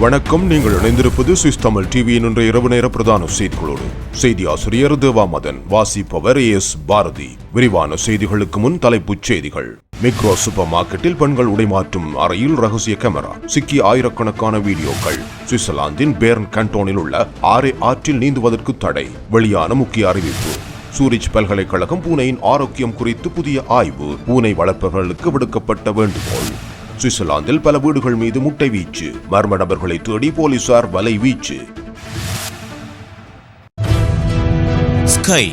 வணக்கம் நீங்கள் இணைந்திருப்பது சுவிஸ் தமிழ் டிவியின் இன்றைய இரவு நேர பிரதான செய்திகளோடு. செய்தி ஆசிரியர் தேவாமதன் வாசிப்பவர் எஸ் பாரதி. விரிவான செய்திகளுக்கு முன் தலைப்புச் செய்திகள். மிக்ரோ சூப்பர் மார்க்கெட்டில் பெண்கள் உடைமாற்றும் அறையில் ரகசிய கேமரா. சிக்கி ஆயிரக்கணக்கான வீடியோக்கள். சுவிட்சர்லாந்தின் பேர்ன் கண்டோனில் உள்ள ஆரே ஆற்றில் நீந்துவதற்கு தடை. வெளியான முக்கிய அறிவிப்பு. சூரிச் பல்கலைக்கழகம் பூனையின் ஆரோக்கியம் குறித்து புதிய ஆய்வு. பூனை வளர்ப்பவர்களுக்கு விடுக்கப்பட்ட வேண்டுகோள். சுவிட்சர்லாந்தில் பல வீடுகள் மீது முட்டை வீச்சு. மர்ம நபர்களை தேடி போலீசார் வலை வீச்சு. ஸ்கை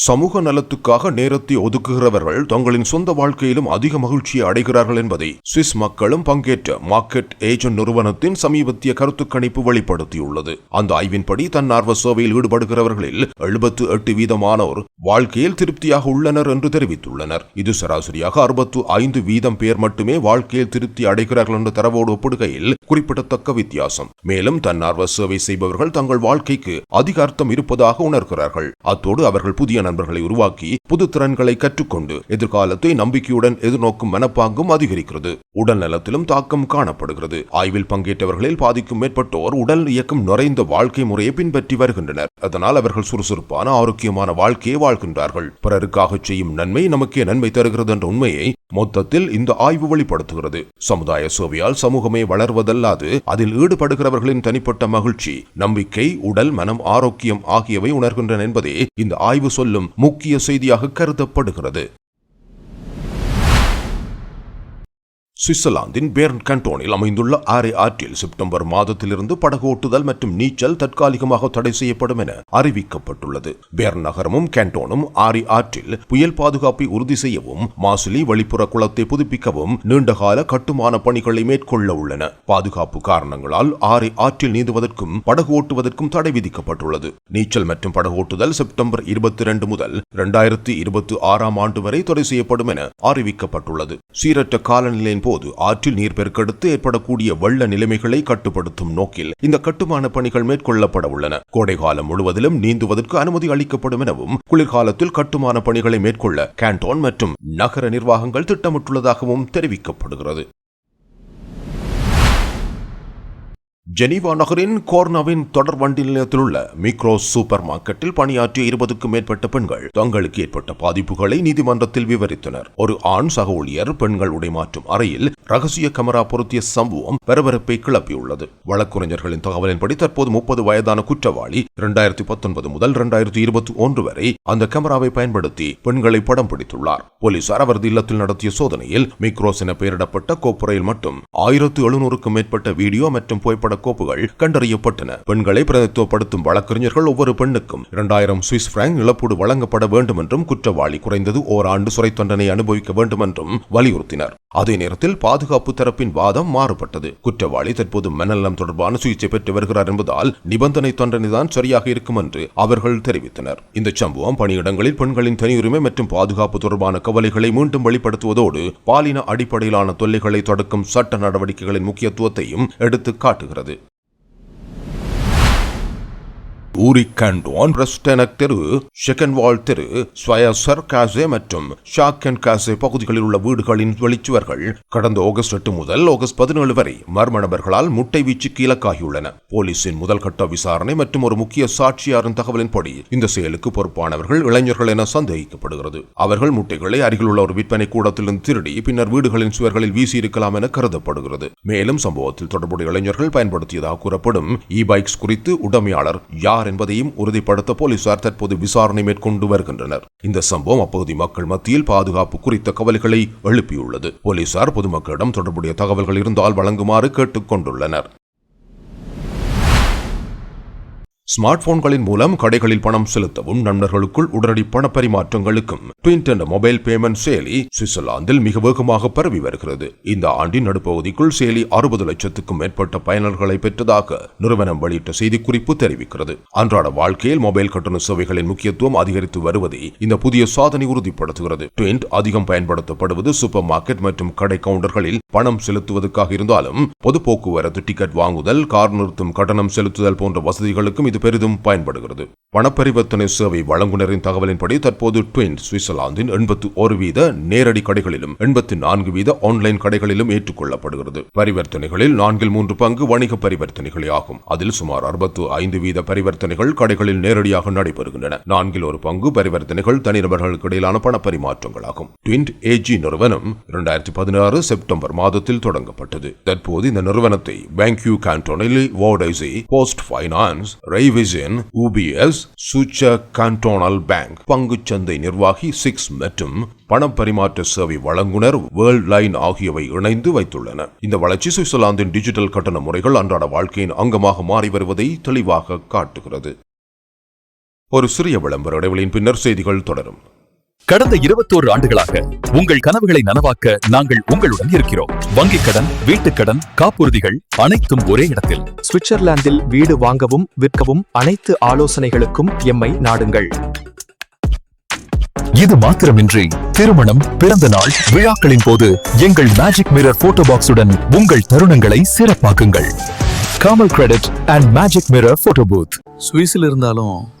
சமூக நலத்துக்காக நேரத்தை ஒதுக்குகிறவர்கள் தங்களின் சொந்த வாழ்க்கையிலும் அதிக மகிழ்ச்சியை அடைகிறார்கள் என்பதை சுவிஸ் மக்களும் பங்கேற்ற மார்க்கெட் ஏஜென்ட் நிறுவனத்தின் சமீபத்திய கருத்து கணிப்பு வெளிப்படுத்தியுள்ளது. அந்த ஆய்வின்படி தன்னார்வ சேவையில் ஈடுபடுகிறவர்களில் எழுபத்து எட்டு வீதமானோர் வாழ்க்கையில் திருப்தியாக உள்ளனர் என்று தெரிவித்துள்ளனர். இது சராசரியாக அறுபத்து ஐந்து வீதம் பேர் மட்டுமே வாழ்க்கையில் திருப்தி அடைகிறார்கள் என்ற தரவோடு ஒப்பிடுகையில் குறிப்பிடத்தக்க வித்தியாசம். மேலும் தன்னார்வ சேவை செய்பவர்கள் தங்கள் வாழ்க்கைக்கு அதிக அர்த்தம் இருப்பதாக உணர்கிறார்கள். அத்தோடு அவர்கள் புதிய நண்பர்களை உருவாக்கி புது திறன்களை கற்றுக்கொண்டு எதிர்காலத்தை நம்பிக்கையுடன் எதிர்நோக்கும் மனப்பாங்கும் அதிகரிக்கிறது. உடல் நலத்திலும் தாக்கம் காணப்படுகிறது. ஆய்வில் பங்கேற்றவர்களில் பாதிக்கும் மேற்பட்டோர் உடல் இயக்கம் நிறைந்த வாழ்க்கை முறையை பின்பற்றி வருகின்றனர். அதனால் அவர்கள் சுறுசுறுப்பான ஆரோக்கியமான வாழ்க்கையை வாழ்கின்றார்கள். பிறருக்காக செய்யும் நன்மை நமக்கே நன்மை தருகிறது என்ற உண்மையை மொத்தத்தில் இந்த ஆய்வு வெளிப்படுத்துகிறது. சமுதாய சேவையால் சமூகமே வளர்வதல்லாது அதில் ஈடுபடுகிறவர்களின் தனிப்பட்ட மகிழ்ச்சி நம்பிக்கை உடல் மனம் ஆரோக்கியம் ஆகியவை உணர்கின்றன என்பதே இந்த ஆய்வு சொல்ல செல்லும் முக்கிய செய்தியாக கருதப்படுகிறது. சுவிட்சர்லாந்தின் பேர்ன் கண்டோனில் அமைந்துள்ள ஆரே ஆற்றில் செப்டம்பர் மாதத்திலிருந்து படகு ஓட்டுதல் மற்றும் நீச்சல் தற்காலிகமாக தடை செய்யப்படும் என அறிவிக்கப்பட்டுள்ளது. பேர்ன் நகரமும் கேண்டோனும் ஆரி ஆற்றில் புயல் பாதுகாப்பை உறுதி செய்யவும் மாசுலி வெளிப்புற குளத்தை புதுப்பிக்கவும் நீண்டகால கட்டுமான பணிகளை மேற்கொள்ள உள்ளன. பாதுகாப்பு காரணங்களால் ஆரை ஆற்றில் நீந்துவதற்கும் படகு ஓட்டுவதற்கும் தடை விதிக்கப்பட்டுள்ளது. நீச்சல் மற்றும் படகு ஓட்டுதல் செப்டம்பர் இருபத்தி இரண்டு முதல் இரண்டாயிரத்தி இருபத்தி ஆறாம் ஆண்டு வரை தடை செய்யப்படும் என அறிவிக்கப்பட்டுள்ளது. சீரற்ற காலநிலையின் போது ஆற்றில் நீர் பெருக்கெடுத்து ஏற்படக்கூடிய வெள்ள நிலைமைகளை கட்டுப்படுத்தும் நோக்கில் இந்த கட்டுமான பணிகள் மேற்கொள்ளப்பட உள்ளன. கோடை காலம் முழுவதிலும் நீந்துவதற்கு அனுமதி அளிக்கப்படும் எனவும் குளிர்காலத்தில் கட்டுமான பணிகளை மேற்கொள்ள கேண்டோன் மற்றும் நகர நிர்வாகங்கள் திட்டமிட்டுள்ளதாகவும் தெரிவிக்கப்படுகிறது. ஜெனீவா நகரின் கோர்னாவின் தொடர் வண்டி நிலையத்தில் உள்ள மிக்ரோ சூப்பர் மார்க்கெட்டில் பணியாற்றிய இருபதுக்கும் மேற்பட்ட பெண்கள் தங்களுக்கு ஏற்பட்ட பாதிப்புகளை நீதிமன்றத்தில் விவரித்தனர். ஒரு ஆண் சக ஊழியர் பெண்கள் உடைமாற்றும் அறையில் ரகசிய கமரா பொருத்திய சம்பவம் பரபரப்பை கிளப்பியுள்ளது. வழக்குரைஞர்களின் தகவலின்படி தற்போது முப்பது வயதான குற்றவாளி இரண்டாயிரத்தி பத்தொன்பது முதல் இரண்டாயிரத்தி இருபத்தி ஒன்று வரை அந்த கேமராவை பயன்படுத்தி பெண்களை படம் பிடித்துள்ளார். போலீசார் அவரது இல்லத்தில் நடத்திய சோதனையில் மிக்ரோஸ் என பெயரிடப்பட்ட கோப்புறையில் மட்டும் ஆயிரத்து எழுநூறுக்கும் மேற்பட்ட வீடியோ மற்றும் புகைப்பட கோப்புகள் கண்டறியப்பட்டன. பெண்களை பிரதித்துவப்படுத்தும் வழக்கறிஞர்கள் ஒவ்வொரு பெண்ணுக்கும் இரண்டாயிரம் சுவிஸ் பிராங்க் இழப்பீடு வழங்கப்பட வேண்டும் என்றும் குற்றவாளி குறைந்தது ஓராண்டு சிறை தண்டனை அனுபவிக்க வேண்டும் என்றும் வலியுறுத்தினர். அதே நேரத்தில் பாதுகாப்பு தரப்பின் வாதம் மாறுபட்டது. குற்றவாளி தற்போது மனநலம் தொடர்பான சிகிச்சை பெற்று வருகிறார் என்பதால் நிபந்தனை தண்டனைதான் சரியாக இருக்கும் என்று அவர்கள் தெரிவித்தனர். இந்த சம்பவம் பணியிடங்களில் பெண்களின் தனியுரிமை மற்றும் பாதுகாப்பு தொடர்பான கவலைகளை மீண்டும் வெளிப்படுத்துவதோடு பாலின அடிப்படையிலான தொல்லைகளை தடுக்கும் சட்ட நடவடிக்கைகளின் முக்கியத்துவத்தையும் எடுத்து காட்டுகிறது. regardez. கண்டோன் பிரஸ்டனக் தெரு ஷெகன்வால் தெரு ஸ்வயசர் காசே மற்றும் ஷாக்கன் காசே பகுதிகளில் உள்ள வீடுகளின் வெளிச்சுவர்கள் கடந்த ஆகஸ்ட் எட்டு முதல் ஆகஸ்ட் பதினேழு வரை மர்ம நபர்களால் முட்டை வீச்சுக்கு இலக்காகியுள்ளன. போலீசின் முதல் கட்ட விசாரணை மற்றும் ஒரு முக்கிய சாட்சியாரின் தகவலின்படி இந்த செயலுக்கு பொறுப்பானவர்கள் இளைஞர்கள் என சந்தேகிக்கப்படுகிறது. அவர்கள் முட்டைகளை அருகில் உள்ள ஒரு விற்பனை கூடத்திலிருந்து திருடி பின்னர் வீடுகளின் சுவர்களில் வீசியிருக்கலாம் என கருதப்படுகிறது. மேலும் சம்பவத்தில் தொடர்புடைய இளைஞர்கள் பயன்படுத்தியதாக கூறப்படும் இ பைக்ஸ் குறித்து உடமையாளர் யார் என்பதையும் உறுதிப்படுத்த போலீசார் தற்போது விசாரணை மேற்கொண்டு வருகின்றனர். இந்த சம்பவம் அப்பகுதி மக்கள் மத்தியில் பாதுகாப்பு குறித்த கவலைகளை எழுப்பியுள்ளது. போலீசார் பொதுமக்களிடம் தொடர்புடைய தகவல்கள் இருந்தால் வழங்குமாறு கேட்டுக் கொண்டுள்ளனர் ஸ்மார்ட் போன்களின் மூலம் கடைகளில் பணம் செலுத்தவும் நண்பர்களுக்குள் உடனடி பண பரிமாற்றங்களுக்கும் ட்விண்ட் என்ற மொபைல் பேமெண்ட் செயலி சுவிட்சர்லாந்தில் மிக வேகமாக பரவி வருகிறது. இந்த ஆண்டின் நடுப்பகுதிக்குள் செயலி அறுபது லட்சத்துக்கும் மேற்பட்ட பயனர்களை பெற்றதாக நிறுவனம் வெளியிட்ட செய்திக்குறிப்பு தெரிவிக்கிறது. அன்றாட வாழ்க்கையில் மொபைல் கட்டண சேவைகளின் முக்கியத்துவம் அதிகரித்து வருவதை இந்த புதிய சாதனை உறுதிப்படுத்துகிறது. ட்விண்ட் அதிகம் பயன்படுத்தப்படுவது சூப்பர் மார்க்கெட் மற்றும் கடை கவுண்டர்களில் பணம் செலுத்துவதற்காக இருந்தாலும் பொது போக்குவரத்து டிக்கெட் வாங்குதல் கார் நிறுத்தும் கட்டணம் செலுத்துதல் போன்ற வசதிகளுக்கும் இது பெரிதும் பயன்படுகிறது. பணப்பரிவர்த்தனை சேவை வழங்குனரின் தகவலின்படி தற்போது ட்வின் சுவிட்சர்லாந்தின் எண்பத்து ஒரு வீத நேரடி கடைகளிலும் எண்பத்தி நான்கு வீத ஆன்லைன் கடைகளிலும் ஏற்றுக்கொள்ளப்படுகிறது. பரிவர்த்தனைகளில் நான்கில் மூன்று பங்கு வணிக பரிவர்த்தனைகளே ஆகும். அதில் சுமார் அறுபத்து ஐந்து வீத பரிவர்த்தனைகள் கடைகளில் நேரடியாக நடைபெறுகின்றன. நான்கில் ஒரு பங்கு பரிவர்த்தனைகள் தனிநபர்களுக்கு இடையிலான பண பரிமாற்றங்களாகும் ட்விண்ட் ஏஜி நிறுவனம் இரண்டாயிரத்தி பதினாறு செப்டம்பர் மாதத்தில் தொடங்கப்பட்டது. தற்போது இந்த நிறுவனத்தை Banque Cantonale Vaudoise PostFinance Raiffeisen UBS cantonal bank பங்குச்சந்தை நிர்வாகி சிக்ஸ் மற்றும் பண பரிமாற்ற சேவை வழங்குனர் வேர்ல்ட் லைன் ஆகியவை இணைந்து வைத்துள்ளன. இந்த வளர்ச்சி சுவிட்சர்லாந்தின் டிஜிட்டல் கட்டண முறைகள் அன்றாட வாழ்க்கையின் அங்கமாக மாறி வருவதை தெளிவாக காட்டுகிறது. ஒரு சிறிய விளம்பர இடைவெளியின் பின்னர் செய்திகள் தொடரும். கடந்த இருபத்தோரு ஆண்டுகளாக உங்கள் கனவுகளை நனவாக்க நாங்கள் உங்களுடன் இருக்கிறோம். வங்கிக் கடன் வீட்டுக் கடன் காப்புறுதிகள் அனைத்தும் ஒரே இடத்தில். சுவிட்சர்லாந்தில் வீடு வாங்கவும் விற்கவும் அனைத்து ஆலோசனைகளுக்கும் எம்மை நாடுங்கள். இது மாத்திரமின்றி திருமணம் பிறந்த நாள் விழாக்களின் போது எங்கள் மேஜிக் மிரர் போட்டோ பாக்ஸுடன் உங்கள் தருணங்களை சிறப்பாக்குங்கள். காமல் credit and magic mirror photo booth சுவிஸில் இருந்தாலும்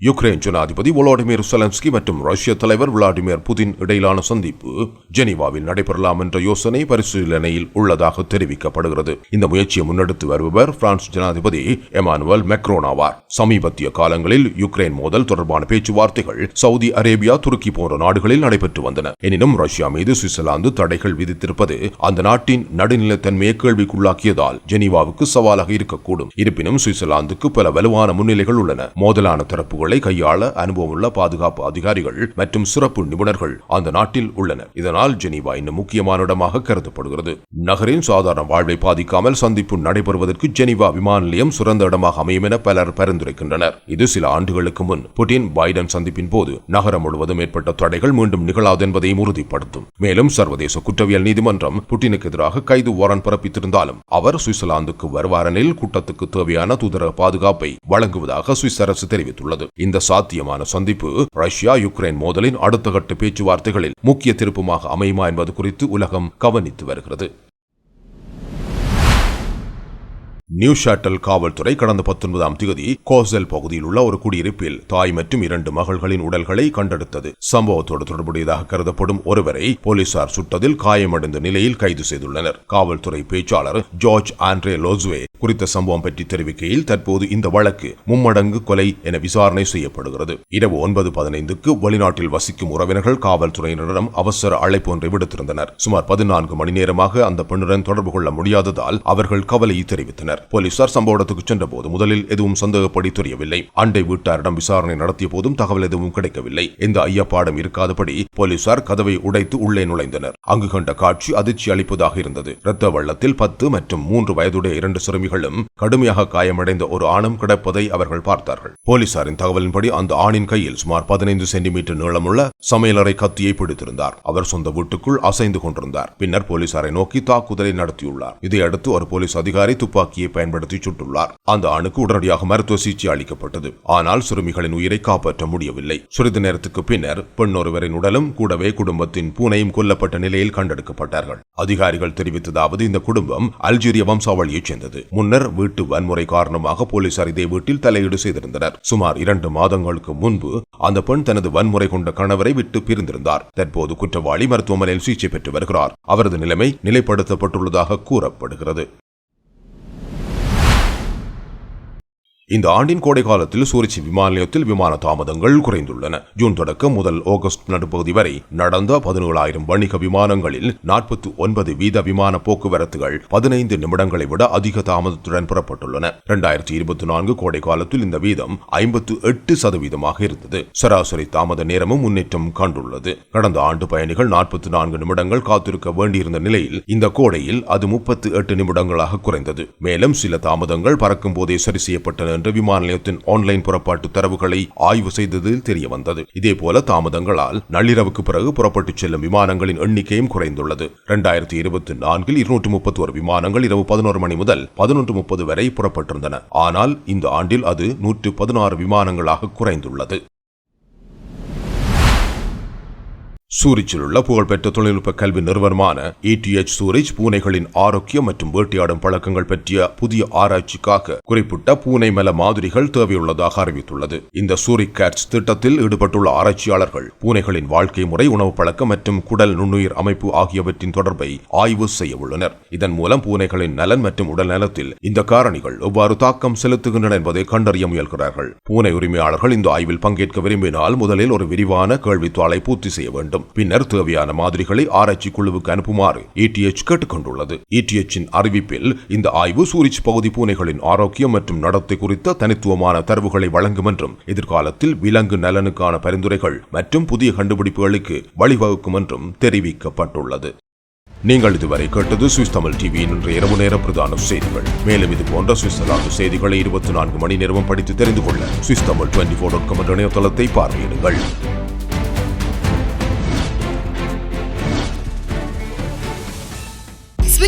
யுக்ரைன் ஜனாதிபதி வோலோடிமிர் செலன்ஸ்கி மற்றும் ரஷ்ய தலைவர் விளாடிமிர் புதின் இடையிலான சந்திப்பு ஜெனீவாவில் நடைபெறலாம் என்ற யோசனை பரிசீலனையில் உள்ளதாக தெரிவிக்கப்படுகிறது. இந்த முயற்சியை முன்னெடுத்து வருபவர் பிரான்ஸ் ஜனாதிபதி எமானுவல் மெக்ரோன் ஆவார். சமீபத்திய காலங்களில் யுக்ரைன் மோதல் தொடர்பான பேச்சுவார்த்தைகள் சவுதி அரேபியா துருக்கி போன்ற நாடுகளில் நடைபெற்று வந்தன. எனினும் ரஷ்யா மீது சுவிட்சர்லாந்து தடைகள் விதித்திருப்பது அந்த நாட்டின் நடுநிலைத்தன்மையை கேள்விக்குள்ளாக்கியதால் ஜெனீவாவுக்கு சவாலாக இருக்கக்கூடும். இருப்பினும் சுவிட்சர்லாந்துக்கு பல வலுவான முன்னிலைகள் உள்ளன. மோதலான தரப்புகள் கையாள அனுபவமுள்ள பாதுகாப்பு அதிகாரிகள் மற்றும் சிறப்பு நிபுணர்கள் அந்த நாட்டில் உள்ளனர். இதனால் ஜெனீவா இன்னும் முக்கியமான இடமாக கருதப்படுகிறது. நகரின் சாதாரண வாழ்வை பாதிக்காமல் சந்திப்பு நடைபெறுவதற்கு ஜெனீவா விமான நிலையம் சிறந்த இடமாக அமையும் என பலர் பரிந்துரைக்கின்றனர். இது சில ஆண்டுகளுக்கு முன் புட்டின் பைடன் சந்திப்பின் போது நகரம் முழுவதும் ஏற்பட்ட தடைகள் மீண்டும் நிகழாது என்பதையும் உறுதிப்படுத்தும். மேலும் சர்வதேச குற்றவியல் நீதிமன்றம் புட்டினுக்கு எதிராக கைது வாரன் பிறப்பித்திருந்தாலும் அவர் சுவிட்சர்லாந்துக்கு வருவாரனில் கூட்டத்துக்கு தேவையான தூதரக பாதுகாப்பை வழங்குவதாக சுவிஸ் அரசு தெரிவித்துள்ளது. இந்த சாத்தியமான சந்திப்பு ரஷ்யா யுக்ரைன் மோதலின் அடுத்த கட்ட பேச்சுவார்த்தைகளில் முக்கிய திருப்பமாக அமையுமா என்பது குறித்து உலகம் கவனித்து வருகிறது. நியூ ஷாட்டல் காவல்துறை கடந்த பத்தொன்பதாம் தேதி கோசல் பகுதியில் உள்ள ஒரு குடியிருப்பில் தாய் மற்றும் இரண்டு மகள்களின் உடல்களை கண்டெடுத்தது. சம்பவத்தோடு தொடர்புடையதாக கருதப்படும் ஒருவரை போலீசார் சுட்டதில் காயமடைந்த நிலையில் கைது செய்துள்ளனர். காவல்துறை பேச்சாளர் ஜார்ஜ் ஆண்ட்ரே லோஸ்வே குறித்த சம்பவம் பற்றி தெரிவிக்கையில் தற்போது இந்த வழக்கு மும்மடங்கு கொலை என விசாரணை செய்யப்படுகிறது. இரவு ஒன்பது பதினைந்துக்கு வெளிநாட்டில் வசிக்கும் உறவினர்கள் காவல்துறையினரிடம் அவசர அழைப்பு ஒன்றை விடுத்திருந்தனர். சுமார் பதினான்கு மணி நேரமாக அந்த பெண்ணுடன் தொடர்பு கொள்ள முடியாததால் அவர்கள் கவலையை தெரிவித்தனர். போலீசார் சம்பவ இடத்துக்கு சென்றபோது முதலில் எதுவும் சந்தேகப்படி தெரியவில்லை அண்டை வீட்டாரிடம் விசாரணை நடத்திய போதும் தகவல் எதுவும் கிடைக்கவில்லை. இந்த ஐயப்பாடம் இருக்காதபடி போலீசார் கதவை உடைத்து உள்ளே நுழைந்தனர். அங்கு கண்ட காட்சி அதிர்ச்சி அளிப்பதாக இருந்தது. இரத்த வெள்ளத்தில் பத்து மற்றும் மூன்று வயதுடைய இரண்டு சிறுமிகளும் கடுமையாக காயமடைந்த ஒரு ஆணும் கிடப்பதை அவர்கள் பார்த்தார்கள். போலீசாரின் தகவலின்படி அந்த ஆணின் கையில் சுமார் பதினைந்து சென்டிமீட்டர் நீளமுள்ள சமையலறை கத்தியை பிடித்திருந்தார். அவர் சொந்த வீட்டுக்குள் அசைந்து கொண்டிருந்தார். பின்னர் போலீசாரை நோக்கி தாக்குதலை நடத்தியுள்ளார். இதையடுத்து ஒரு போலீஸ் அதிகாரி துப்பாக்கியை பயன்படுத்தி சுட்டுள்ளார். அந்த ஆணுக்கு உடனடியாக மருத்துவ சிகிச்சை அளிக்கப்பட்டது. ஆனால் சிறுமிகளின் உயிரை காப்பாற்ற முடியவில்லை. சிறிது நேரத்துக்கு பின்னர் பெண் ஒருவரின் உடலும் கூடவே குடும்பத்தின் பூனையும் கொல்லப்பட்ட நிலையில் கண்டெடுக்கப்பட்டார்கள். அதிகாரிகள் தெரிவித்ததாவது இந்த குடும்பம் அல்ஜீரிய வம்சாவளியைச் சேர்ந்தது. முன்னர் வீட்டு வன்முறை காரணமாக போலீசார் இதே வீட்டில் தலையீடு செய்திருந்தனர். சுமார் இரண்டு மாதங்களுக்கு முன்பு அந்த பெண் தனது வன்முறை கொண்ட கணவரை விட்டு பிரிந்திருந்தார். தற்போது குற்றவாளி மருத்துவமனையில் சிகிச்சை பெற்று வருகிறார். அவரது நிலைமை நிலைப்படுத்தப்பட்டுள்ளதாக கூறப்படுகிறது. இந்த ஆண்டின் கோடை காலத்தில் சூரிச்சி விமான நிலையத்தில் விமான தாமதங்கள் குறைந்துள்ளன. ஜூன் தொடக்கம் முதல் ஆகஸ்ட் நடுப்பகுதி வரை நடந்த பதினேழாயிரம் வணிக விமானங்களில் நாற்பத்தி ஒன்பது வீத விமான போக்குவரத்துகள் பதினைந்து நிமிடங்களை விட அதிக தாமதத்துடன் புறப்பட்டுள்ளன. இரண்டாயிரத்தி இருபத்தி நான்கு கோடை காலத்தில் இந்த வீதம் ஐம்பத்து எட்டு சதவீதமாக இருந்தது. சராசரி தாமத நேரமும் முன்னேற்றம் கண்டுள்ளது. கடந்த ஆண்டு பயணிகள் நாற்பத்தி நான்கு நிமிடங்கள் காத்திருக்க வேண்டியிருந்த நிலையில் இந்த கோடையில் அது முப்பத்து எட்டு நிமிடங்களாக குறைந்தது. மேலும் சில தாமதங்கள் பறக்கும் போதே சரி செய்யப்பட்டன என்று விமான நிலையத்தின் ஆன்லைன் புறப்பாட்டு தரவுகளை ஆய்வு செய்ததில் தெரியவந்தது. இதேபோல தாமதங்களால் நள்ளிரவுக்கு பிறகு புறப்பட்டுச் செல்லும் விமானங்களின் எண்ணிக்கையும் குறைந்துள்ளது. இரண்டாயிரத்தி இருபத்தி நான்கில் இருநூற்று முப்பத்தி ஒரு விமானங்கள் இரவு பதினோரு மணி முதல் பதினொன்று முப்பது வரை புறப்பட்டிருந்தன. ஆனால் இந்த ஆண்டில் அது நூற்று பதினாறு விமானங்களாக குறைந்துள்ளது. சூரிச்சில் உள்ள புகழ்பெற்ற தொழில்நுட்ப கல்வி நிறுவனமான ETH சூரிச் பூனைகளின் ஆரோக்கியம் மற்றும் வேட்டையாடும் பழக்கங்கள் பற்றிய புதிய ஆராய்ச்சிக்காக குறிப்பிட்ட பூனை மல மாதிரிகள் தேவையுள்ளதாக அறிவித்துள்ளது. இந்த சூரிக் கேட்ஸ் திட்டத்தில் ஈடுபட்டுள்ள ஆராய்ச்சியாளர்கள் பூனைகளின் வாழ்க்கை முறை உணவு பழக்கம் மற்றும் குடல் நுண்ணுயிர் அமைப்பு ஆகியவற்றின் தொடர்பை ஆய்வு செய்ய உள்ளனர். இதன் மூலம் பூனைகளின் நலன் மற்றும் உடல் நலத்தில் இந்த காரணிகள் எவ்வாறு தாக்கம் செலுத்துகின்றன என்பதை கண்டறிய முயல்கிறார்கள். பூனை உரிமையாளர்கள் இந்த ஆய்வில் பங்கேற்க விரும்பினால் முதலில் ஒரு விரிவான கேள்வித்தாளை பூர்த்தி செய்ய வேண்டும். பின்னர் தேவையான மாதிரிகளை ஆராய்ச்சி குழுவுக்கு அனுப்புமாறு இடிஎச் கேட்டுக்கொண்டுள்ளது. இடிஎச்சின் அறிவிப்பில் இந்த ஆய்வு சூரிச் பகுதி பூனைகளின் ஆரோக்கியம் மற்றும் நடத்தை குறித்த தனித்துவமான தரவுகளை வழங்கும் என்றும் எதிர்காலத்தில் விலங்கு நலனுக்கான பரிந்துரைகள் மற்றும் புதிய கண்டுபிடிப்புகளுக்கு வழிவகுக்கும் என்றும் தெரிவிக்கப்பட்டுள்ளது. நீங்கள் இதுவரை கேட்டது சுவிஸ் தமிழ் டிவியின் இன்றைய இரவு நேர பிரதான செய்திகள். மேலும் இது போன்ற சுவிட்சர்லாந்து செய்திகளை இருபத்தி நான்கு மணி நேரமும் படித்து தெரிந்து கொள்ள Swiss Tamil twenty four dot com என்ற இணையதளத்தை பார்வையிடுங்கள்.